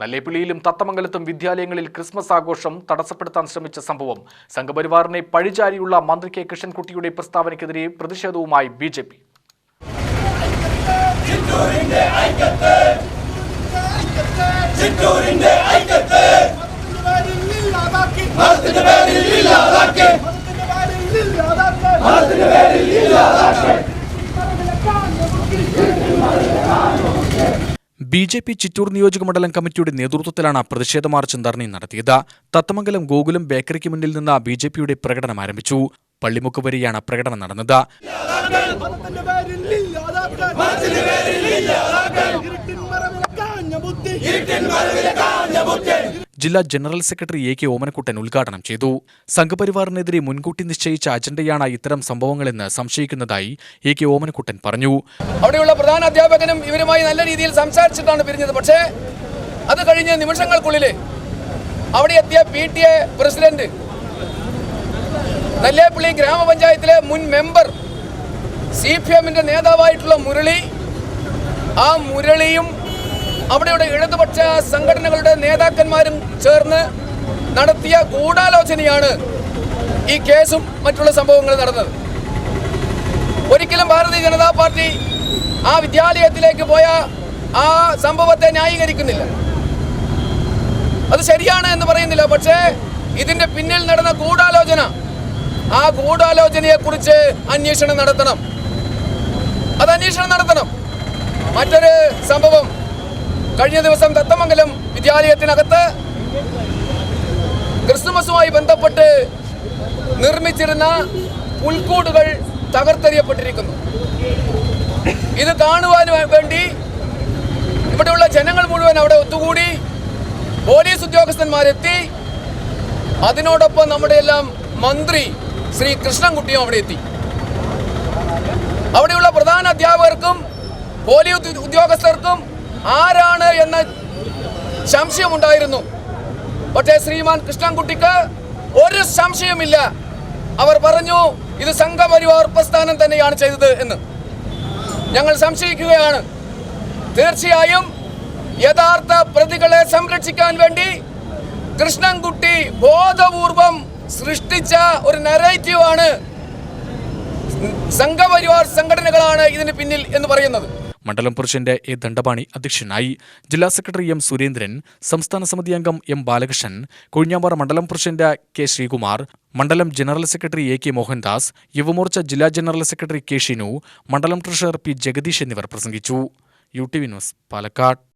നല്ലേപ്പിള്ളിയിലും തത്തമംഗലത്തും വിദ്യാലയങ്ങളിൽ ക്രിസ്മസ് ആഘോഷം തടസ്സപ്പെടുത്താൻ ശ്രമിച്ച സംഭവം. സംഘപരിവാറിനെ പഴിചാരിയുള്ള മന്ത്രി കെ കൃഷ്ണൻകുട്ടിയുടെ പ്രസ്താവനയ്ക്കെതിരെ പ്രതിഷേധവുമായി ബി ജെ പി. മതത്തിന്റെ ബി ജെ പി ചിറ്റൂർ നിയോജക മണ്ഡലം കമ്മിറ്റിയുടെ നേതൃത്വത്തിലാണ് പ്രതിഷേധ മാർച്ചും ധർണി നടത്തിയത്. തത്തമംഗലം ഗോകുലം ബേക്കറിക്ക് മുന്നിൽ നിന്ന് ബി ജെ പിയുടെ പ്രകടനം ആരംഭിച്ചു. പള്ളിമുക്ക് വരെയാണ് പ്രകടനം നടന്നത്. ജില്ലാ general secretary A K Omanakuttan ഉദ്ഘാടനം ചെയ്തു. സംഘപരിവാറിനെതിരെ മുൻകൂട്ടി നിശ്ചയിച്ച അജണ്ടയാണ് ഇത്തരം സംഭവങ്ങളെന്ന് സംശയിക്കുന്നതായി എ കെ ഓമനക്കുട്ടൻ പറഞ്ഞു. അവിടെയുള്ള പ്രധാന അധ്യാപകനും ഇവരുമായി നല്ല രീതിയിൽ സംസാരിച്ചിട്ടാണ് പിരിഞ്ഞത്. പക്ഷേ അത് കഴിഞ്ഞ നിമിഷങ്ങൾക്കുള്ളിൽ അവിടെ എത്തിയ P T A president Nallepilly ഗ്രാമപഞ്ചായത്തിലെ മുൻ മെമ്പർ സി പി എമ്മിന്റെ നേതാവായിട്ടുള്ള മുരളി ആ മുരളിയും അവിടെയുള്ള ഇടതുപക്ഷ സംഘടനകളുടെ നേതാക്കന്മാരും ചേർന്ന് നടത്തിയ ഗൂഢാലോചനയാണ് ഈ കേസും മറ്റുള്ള സംഭവങ്ങളും നടന്നത്. ഒരിക്കലും ഭാരതീയ ജനതാ പാർട്ടി ആ വിദ്യാലയത്തിലേക്ക് പോയ ആ സംഭവത്തെ ന്യായീകരിക്കുന്നില്ല. അത് ശരിയാണ് എന്ന് പറയുന്നില്ല. പക്ഷേ ഇതിന്റെ പിന്നിൽ നടന്ന ഗൂഢാലോചന ആ ഗൂഢാലോചനയെ കുറിച്ച് അന്വേഷണം നടത്തണം. അത് അന്വേഷണം നടത്തണം. കഴിഞ്ഞ ദിവസം തത്തമംഗലം വിദ്യാലയത്തിനകത്ത് ക്രിസ്തുമസുമായി ബന്ധപ്പെട്ട് നിർമ്മിച്ചിരുന്ന പുൽക്കൂടുകൾ തകർത്തെറിയപ്പെട്ടിരിക്കുന്നു. ഇത് കാണുവാൻ വേണ്ടി ഇവിടെയുള്ള ജനങ്ങൾ മുഴുവൻ അവിടെ ഒത്തുകൂടി പോലീസ് ഉദ്യോഗസ്ഥന്മാരെത്തി. അതിനോടൊപ്പം നമ്മുടെ എല്ലാം മന്ത്രി ശ്രീ കൃഷ്ണൻകുട്ടിയും അവിടെ എത്തി. അവിടെയുള്ള പ്രധാന അധ്യാപകർക്കും പോലീസ് ഉദ്യോഗസ്ഥർക്കും ആരാണ് എന്ന സംശയമുണ്ടായിരുന്നു. പക്ഷേ ശ്രീമാൻ കൃഷ്ണൻകുട്ടിക്ക് ഒരു സംശയമില്ല അവർ പറഞ്ഞു ഇത് സംഘപരിവാർ പ്രസ്ഥാനം തന്നെയാണ് ചെയ്തത് എന്ന്. ഞങ്ങൾ സംശയിക്കുകയാണ്. തീർച്ചയായും യഥാർത്ഥ പ്രതികളെ സംരക്ഷിക്കാൻ വേണ്ടി കൃഷ്ണൻകുട്ടി ബോധപൂർവം സൃഷ്ടിച്ച ഒരു നെറേറ്റീവാണ് സംഘപരിവാർ സംഘടനകളാണ് ഇതിന് പിന്നിൽ എന്ന് പറയുന്നത്. മണ്ഡലം പ്രസിഡന്റ് എ ദണ്ഡപാണി അധ്യക്ഷനായി ജില്ലാ സെക്രട്ടറി എം സുരേന്ദ്രൻ സംസ്ഥാന സമിതി അംഗം എം ബാലകൃഷ്ണൻ കൊഴിഞ്ഞാമ്പാറ മണ്ഡലം പ്രസിഡന്റ് കെ ശ്രീകുമാർ മണ്ഡലം general secretary A K Mohandas Yuvamorcha ജില്ലാ ജനറൽ സെക്രട്ടറി കെ ഷിനു മണ്ഡലം ട്രഷറർ പി ജഗദീഷ് എന്നിവർ പ്രസംഗിച്ചു. U T V news Palakkad.